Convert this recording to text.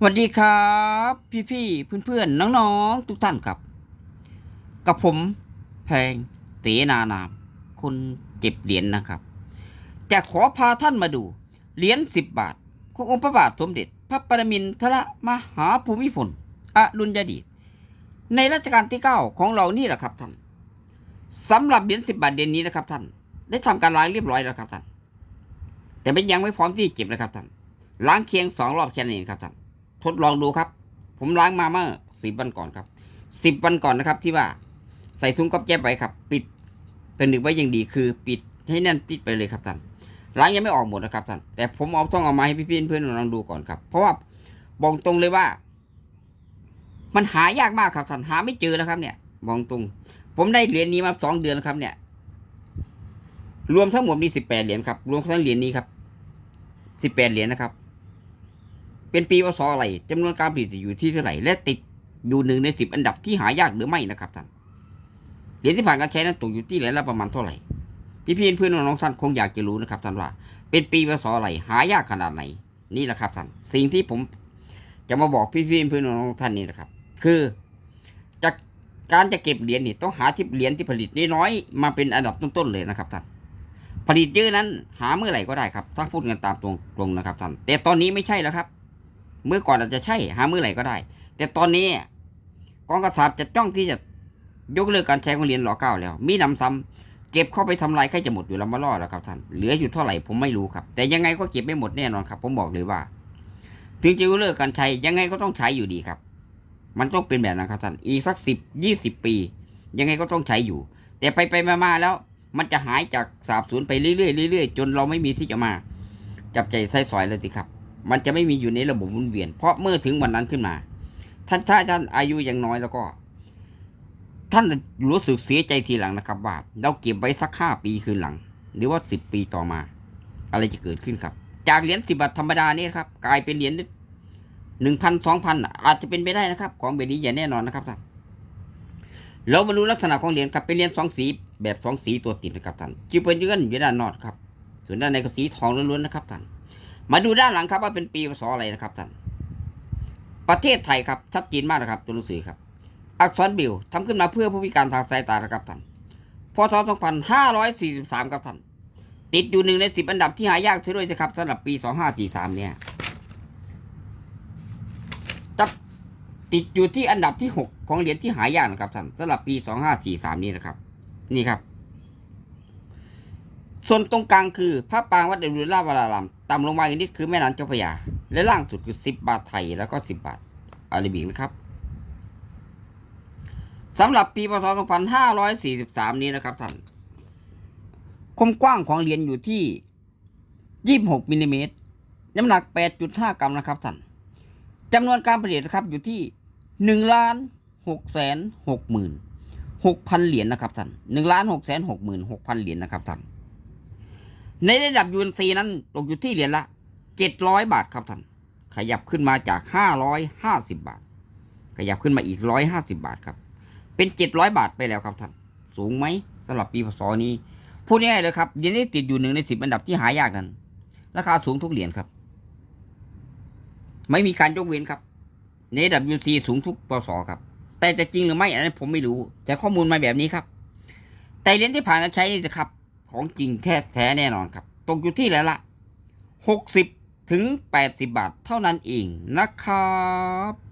สวัสดีครับ พี่พี่เพื่อนเพื่อนๆน้องๆทุกท่านครับ กับผมแพงเตนานาม คนเก็บเหรียญนะครับ จะขอพาท่านมาดู เหรียญสิบบาท ขององค์พระบาทสมเด็จ พระปรมินทรมหาภูมิพลอดุลยเดชในรัชกาลที่เก้าของเรานี่แหละครับท่านสำหรับเหรียญสิบบาทเหรียญนี้นะครับท่าน ได้ทำการล้างเรียบร้อยแล้วครับท่าน แต่เป็นยังไม่พร้อมที่จะเก็บนะครับท่านล้างเคียงสองรอบแค่นั้นเองครับท่าน ทดลองดูครับ ผมล้างมาเมื่อสิบวันก่อนครับสิบวันก่อนนะครับ ที่ว่าใส่ถุงก๊อบแจ๊บไว้ครับ ปิดเป็นหนึ่งไว้อยังดีคือ ปิดให้แน่นปิดไปเลยครับท่านล้างยังไม่ออกหมดนะครับท่านแต่ผมเอาต้องเอามาให้พี่ๆเพื่อนๆลองดูก่อนครับ เพราะว่าบอกตรงเลยว่า มันหายากมากครับท่านหาไม่เจอแล้วครับ เนี่ยบอกตรง ผมได้เหรียญนี้มาสองเดือนแล้วครับ เนี่ย รวมทั้งหมดมีสิบแปดเหรียญครับ รวมทั้งเหรียญนี้ครับสิบแปดเหรียญนะครับ เป็นปีวศอะไรจำนวนการผลิตอยู่ที่เท่าไหร่ และติดอยู่หนึ่งในสิบอันดับที่หายากหรือไม่นะครับท่านเหรียญที่ผ่านการใช้นั้นตกอยู่ที่เหรียญละประมาณเท่าไหร่พี่พี่เพื่อนน้องท่านคงอยากจะรู้นะครับท่านว่า เป็นปีวศอะไรหายากขนาดไหนนี่แหละครับท่านสิ่งที่ผมจะมาบอกพี่พี่เพื่อนน้องท่านนี่นะครับ คือจากการจะเก็บเหรียญนี่ต้องหาที่เหรียญที่ผลิตน้อยๆมาเป็นอันดับต้นๆเลยนะครับท่านผลิตเยอะนั้นหาเมื่อไหร่ก็ได้ครับ ถ้าพูดกันตามตรงๆนะครับท่านแต่ตอนนี้ไม่ใช่แล้วครับ เมื่อก่อนอาจจะใช่ หาเมื่อไหร่ก็ได้ แต่ตอนนี้กองกษัตริย์จะจ้องที่จะยกเลิกการใช้ของเหรียญหล่อเก้าแล้ว มีนำซ้ำเก็บเข้าไปทำลายใกล้จะหมดอยู่แล้วมาล่อแล้วครับท่านเหลืออยู่เท่าไหร่ผมไม่รู้ครับ แต่ยังไงก็เก็บไม่หมดแน่นอนครับ ผมบอกเลยว่า ถึงจะยกเลิกการใช้ยังไงก็ต้องใช้อยู่ดีครับ มันต้องเป็นแบบนั้นครับท่านอีกสักสิบยี่สิบปี ยังไงก็ต้องใช้อยู่ แต่ไปไปๆมาๆแล้ว มันจะหายจากสาบสูญไปเรื่อยๆเรื่อยๆจนเราไม่มีที่จะมา จับใจใส่สอยเลยสิครับ มันจะไม่มีอยู่ในระบบหมุนเวียน เพราะเมื่อถึงวันนั้นขึ้นมา ท่านถ้าท่านอายุยังน้อยแล้วก็ ท่านจะรู้สึกเสียใจทีหลังนะครับว่าเราเก็บไว้สักห้าปีคืนหลัง หรือว่าสิบปีต่อมา อะไรจะเกิดขึ้นครับ จากเหรียญสิบบาทธรรมดานี่ครับ กลายเป็นเหรียญหนึ่งพันสองพันอาจจะเป็นไปได้นะครับ ของแบบนี้อย่าแน่นอนนะครับท่านเรามารู้ลักษณะของเหรียญครับเป็นเหรียญสองสีแบบสองสีตัวติดนะครับท่านจีเป็นเยื่นอยู่ด้านนอกครับ ส่วนด้านในก็สีทองล้วนๆนะครับท่าน มาดูด้านหลังครับว่าเป็นปีพศอะไรนะครับท่าน ประเทศไทยครับชัดเจนมากนะครับตัวหนังสือครับ อักษรบิลทำขึ้นมาเพื่อผู้พิการทางสายตานะครับท่าน พศ 2543 ครับท่าน ติดอยู่หนึ่งในสิบอันดับที่หายากเสียด้วยนะครับสำหรับปี 2543 เนี่ยจับติดอยู่ที่อันดับที่ 6 ของเหรียญที่หายากนะครับท่านสำหรับปี 2543 นี้นะครับ นี่ครับ ส่วนตรงกลางคือพระปรางวัดเดรุล่าวรารามต่ำลงมาอีกนิดคือแม่น้ำเจ้าพระยา และล่างสุดคือสิบบาทไทยแล้วก็สิบบาทอาราบิกนะครับสำหรับปีพศ 2543 นี้นะครับท่านความกว้างของเหรียญอยู่ที่ 26มิลลิเมตรน้ำหนัก 8.5 กรัมนะครับท่านจำนวนการผลิตนะครับอยู่ที่ 1 ล้าน6แสน6หมื่น6,000เหรียญนะครับท่าน1ล้าน6แสน6หมื่น6,000เหรียญนะครับท่าน ในระดับยูนซีนั้นตกอยู่ที่เหรียญละเจ็ดร้อยบาทครับท่าน ขยับขึ้นมาจากห้าร้อยห้าสิบาท ขยับขึ้นมาอีกร้อยห้าสิบาทครับ เป็นเจ็ดร้อยบาทไปแล้วครับท่าน สูงไหมสำหรับปีพศนี้ พูดง่ายเลยครับเหรียญนี้ติดอยู่หนึ่งในสิบอันดับที่หายากนั้น ราคาสูงทุกเหรียญครับ ไม่มีการยกเว้นครับ ในระดับยูซีสูงทุกปศครับ แต่จะจริงหรือไม่อันนั้นผมไม่รู้ แต่ข้อมูลมาแบบนี้ครับ แต่เหรียญที่ผ่านการใช้นี่นะครับ ของจริงแท้แท้แน่นอนครับ ตกอยู่ที่แล้วละหกสิบถึงแปดสิบาทเท่านั้นเองนะครับ